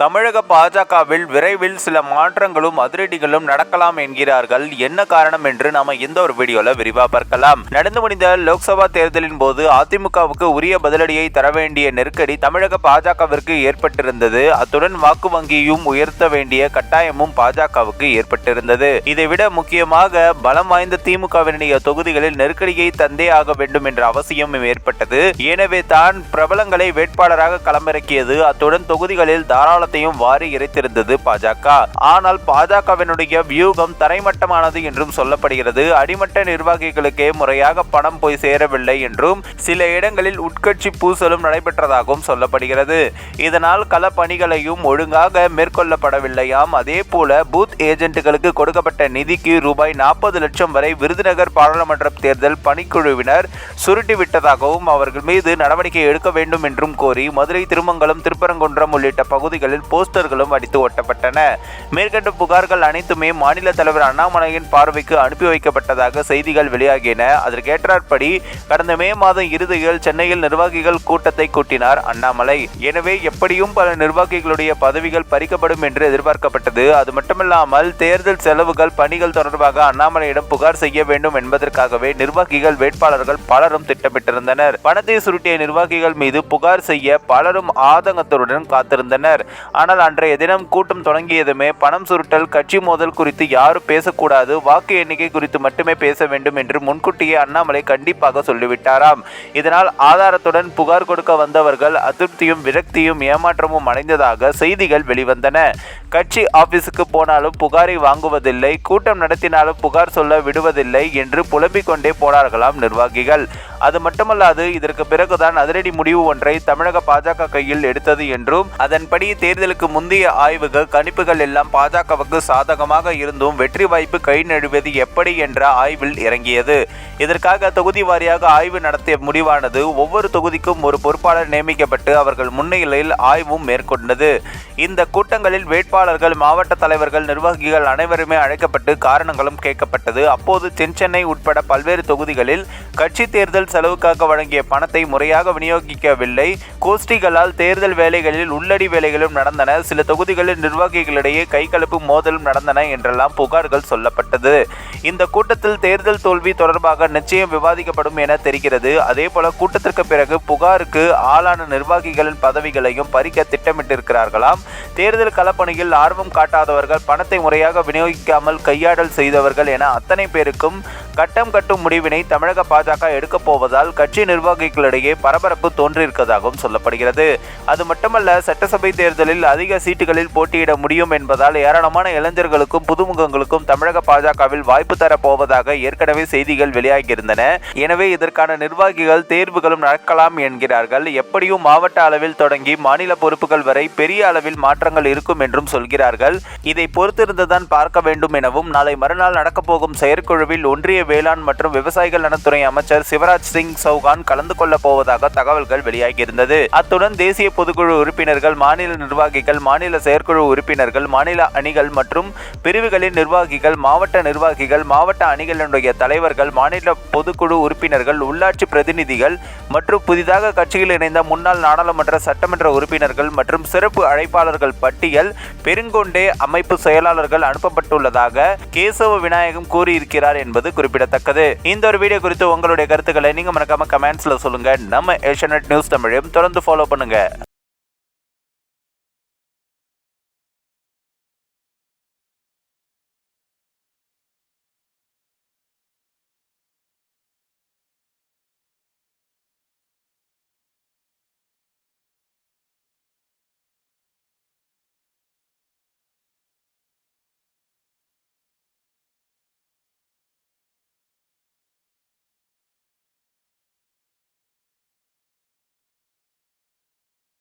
தமிழக பாஜகவில் விரைவில் சில மாற்றங்களும் அதிரடிகளும் நடக்கலாம் என்கிறார்கள். என்ன காரணம் என்று நாம இந்த ஒரு வீடியோல விரிவா பார்க்கலாம். நடந்து முடிந்த லோக்சபா தேர்தலின் போது அதிமுகவுக்கு உரிய பதிலடியை தர வேண்டிய நெருக்கடி தமிழக பாஜகவிற்கு ஏற்பட்டிருந்தது. அத்துடன் வாக்கு வங்கியும் உயர்த்த வேண்டிய கட்டாயமும் பாஜகவுக்கு ஏற்பட்டிருந்தது. இதைவிட முக்கியமாக பலம் வாய்ந்த திமுகவினுடைய தொகுதிகளில் நெருக்கடியை தந்தே ஆக வேண்டும் என்ற அவசியம் ஏற்பட்டது. எனவே தான் பிரபலங்களை வேட்பாளராக களமிறக்கியது. அத்துடன் தொகுதிகளில் தாராள தாராளத்தையும் வாரி இறைத்திருந்தது பாஜக. ஆனால் பாஜகவினுடைய வியூகம் தரைமட்டமானது என்றும் சொல்லப்படுகிறது. அடிமட்ட நிர்வாகிகளுக்கே முறையாக பணம் போய் சேரவில்லை என்றும் சில இடங்களில் உட்கட்சி பூசலும் நடைபெற்றதாகவும் சொல்லப்படுகிறது. இதனால் கள பணிகளையும் ஒழுங்காக மேற்கொள்ளப்படவில்லையாம். அதே போல பூத் ஏஜென்ட்டுகளுக்கு கொடுக்கப்பட்ட நிதிக்கு ரூபாய் நாற்பது லட்சம் வரை விருதுநகர் பாராளுமன்ற தேர்தல் பணிக்குழுவினர் சுருட்டிவிட்டதாகவும் அவர்கள் மீது நடவடிக்கை எடுக்க வேண்டும் என்றும் கோரி மதுரை திருமங்கலம் திருப்பரங்குன்றம் உள்ளிட்ட பகுதிகளில் போஸ்டர்களும் அடித்து ஒட்டப்பட்டன. மேற்கண்ட புகார்கள் அனைத்துமே மாநில தலைவர் அண்ணாமலையின் பார்வைக்கு அனுப்பி வைக்கப்பட்டதாக செய்திகள் வெளியாகின அதற்கேற்றாற்படி கடந்த மே மாதம் இறுதியில் சென்னையில் நிர்வாகிகள் கூட்டத்தை கூட்டினார் அண்ணாமலை. எனவே எப்படியும் பல நிர்வாகிகளுடைய பதவிகள் பறிக்கப்படும் என்று எதிர்பார்க்கப்பட்டது. அது மட்டுமில்லாமல் தேர்தல் செலவுகள் பணிகள் தொடர்பாக அண்ணாமலையிடம் புகார் செய்ய வேண்டும் என்பதற்காகவே நிர்வாகிகள் வேட்பாளர்கள் பலரும் திட்டமிட்டிருந்தனர். பணத்தை சுருட்டிய நிர்வாகிகள் மீது புகார் செய்ய பலரும் ஆதங்கத்துடன் காத்திருந்தனர். ஆனால் அன்றைய தினம் கூட்டம் தொடங்கியதுமே பணம் சுருட்டல் கட்சி மோதல் குறித்து யாரும் பேசக்கூடாது வாக்கு எண்ணிக்கை குறித்து மட்டுமே பேச வேண்டும் என்று முன்கூட்டியே அண்ணாமலை கண்டிப்பாக சொல்லிவிட்டாராம். இதனால் ஆதாரத்துடன் புகார் கொடுக்க வந்தவர்கள் அதிருப்தியும் விரக்தியும் ஏமாற்றமும் அடைந்ததாக செய்திகள் வெளிவந்தன. கட்சி ஆபீஸுக்கு போனாலும் புகாரை வாங்குவதில்லை கூட்டம் நடத்தினாலும் புகார் சொல்ல விடுவதில்லை என்று புலம்பிக் கொண்டே போனார்களாம் நிர்வாகிகள். அது மட்டுமல்லாது இதற்கு பிறகுதான் அதிரடி முடிவு ஒன்றை தமிழக பாஜக கையில் எடுத்தது என்றும் அதன்படி தேர்தலுக்கு முந்தைய ஆய்வுகள் கணிப்புகள் எல்லாம் பாஜகவுக்கு சாதகமாக இருந்தும் வெற்றி வாய்ப்பு கை நழுவது எப்படி என்ற ஆய்வில் இறங்கியது. இதற்காக தொகுதி வாரியாக ஆய்வு நடத்திய முடிவானது ஒவ்வொரு தொகுதிக்கும் ஒரு பொறுப்பாளர் நியமிக்கப்பட்டு அவர்கள் முன்னிலையில் ஆய்வும் மேற்கொண்டது. இந்த கூட்டங்களில் வேட்பாளர்கள் மாவட்ட தலைவர்கள் நிர்வாகிகள் அனைவருமே அழைக்கப்பட்டு காரணங்களும் கேட்கப்பட்டது. அப்போது தென் சென்னை உட்பட பல்வேறு தொகுதிகளில் கட்சி தேர்தல் செலவுக்காக வழங்கிய பணத்தை முறையாக விநியோகிக்கவில்லை. கோஷ்டிகளால் தேர்தல் வேலைகளில் உள்ளடி வேலைகளும் நடந்தன. சில தொகுதிகளில் நிர்வாகிகளிடையே கைகலப்பு மோதலும் நடந்தன என்றெல்லாம் புகார்கள் சொல்லப்பட்டது. இந்த கூட்டத்தில் தேர்தல் தோல்வி தொடர்பாக நிச்சயம் விவாதிக்கப்படும் என தெரிகிறது. அதே போல கூட்டத்திற்கு பிறகு புகாருக்கு ஆளான நிர்வாகிகளின் பதவிகளையும் பறிக்க திட்டமிட்டிருக்கிறார்களாம். தேர்தல் களப்பணியில் ஆர்வம் காட்டாதவர்கள் பணத்தை முறையாக விநியோகிக்காமல் கையாடல் செய்தவர்கள் என அத்தனை பேருக்கும் கட்டம் கட்டும் முடிவினை தமிழக பாஜக எடுக்கப் போவதால் கட்சி நிர்வாகிகளிடையே பரபரப்பு தோன்றியிருப்பதாகவும் சொல்லப்படுகிறது. அது மட்டுமல்ல சட்டசபை தேர்தலில் அதிக சீட்டுகளில் போட்டியிட முடியும் என்பதால் ஏராளமான இளைஞர்களுக்கும் புதுமுகங்களுக்கும் தமிழக பாஜகவில் வாய்ப்பு தரப் போவதாக ஏற்கனவே செய்திகள் வெளியாகியிருந்தன. எனவே இதற்கான நிர்வாகிகள் தேர்வுகளும் நடக்கலாம் என்கிறார்கள். எப்படியும் மாவட்ட அளவில் தொடங்கி மாநில பொறுப்புகள் வரை பெரிய அளவில் மாற்றங்கள் இருக்கும் என்றும் சொல்கிறார்கள். இதை பொறுத்திருந்துதான் பார்க்க வேண்டும் எனவும் நாளை மறுநாள் நடக்கப் போகும் செயற்குழுவில் ஒன்றிய வேளாண் மற்றும் விவசாயிகள் நலத்துறை அமைச்சர் சிவராஜ் சிங் சௌகான் கலந்து கொள்ளப் போவதாக தகவல்கள் வெளியாகியிருந்தது. அத்துடன் தேசிய பொதுக்குழு உறுப்பினர்கள் மாநில நிர்வாகிகள் மாநில செயற்குழு உறுப்பினர்கள் மாநில அணிகள் மற்றும் பிரிவுகளின் நிர்வாகிகள் மாவட்ட நிர்வாகிகள் மாவட்ட அணிகளினுடைய தலைவர்கள் மாநில பொதுக்குழு உறுப்பினர்கள் உள்ளாட்சி பிரதிநிதிகள் மற்றும் புதிதாக கட்சியில் இணைந்த முன்னாள் நாடாளுமன்ற சட்டமன்ற உறுப்பினர்கள் மற்றும் சிறப்பு அழைப்பாளர்கள் பட்டியல் பெருங்கொண்டே அமைப்பு செயலாளர்கள் அனுப்பப்பட்டுள்ளதாக கேசவ விநாயகம் கூறியிருக்கிறார் என்பது குறிப்பிடத்தக்கது. இந்த ஒரு வீடியோ குறித்து உங்களுடைய கருத்துக்களை நீங்க மறக்காம கமெண்ட்ஸ்ல சொல்லுங்க. நம்ம ஏஷியநெட் நியூஸ் தமிழையும் தொடர்ந்து ஃபாலோ பண்ணுங்க.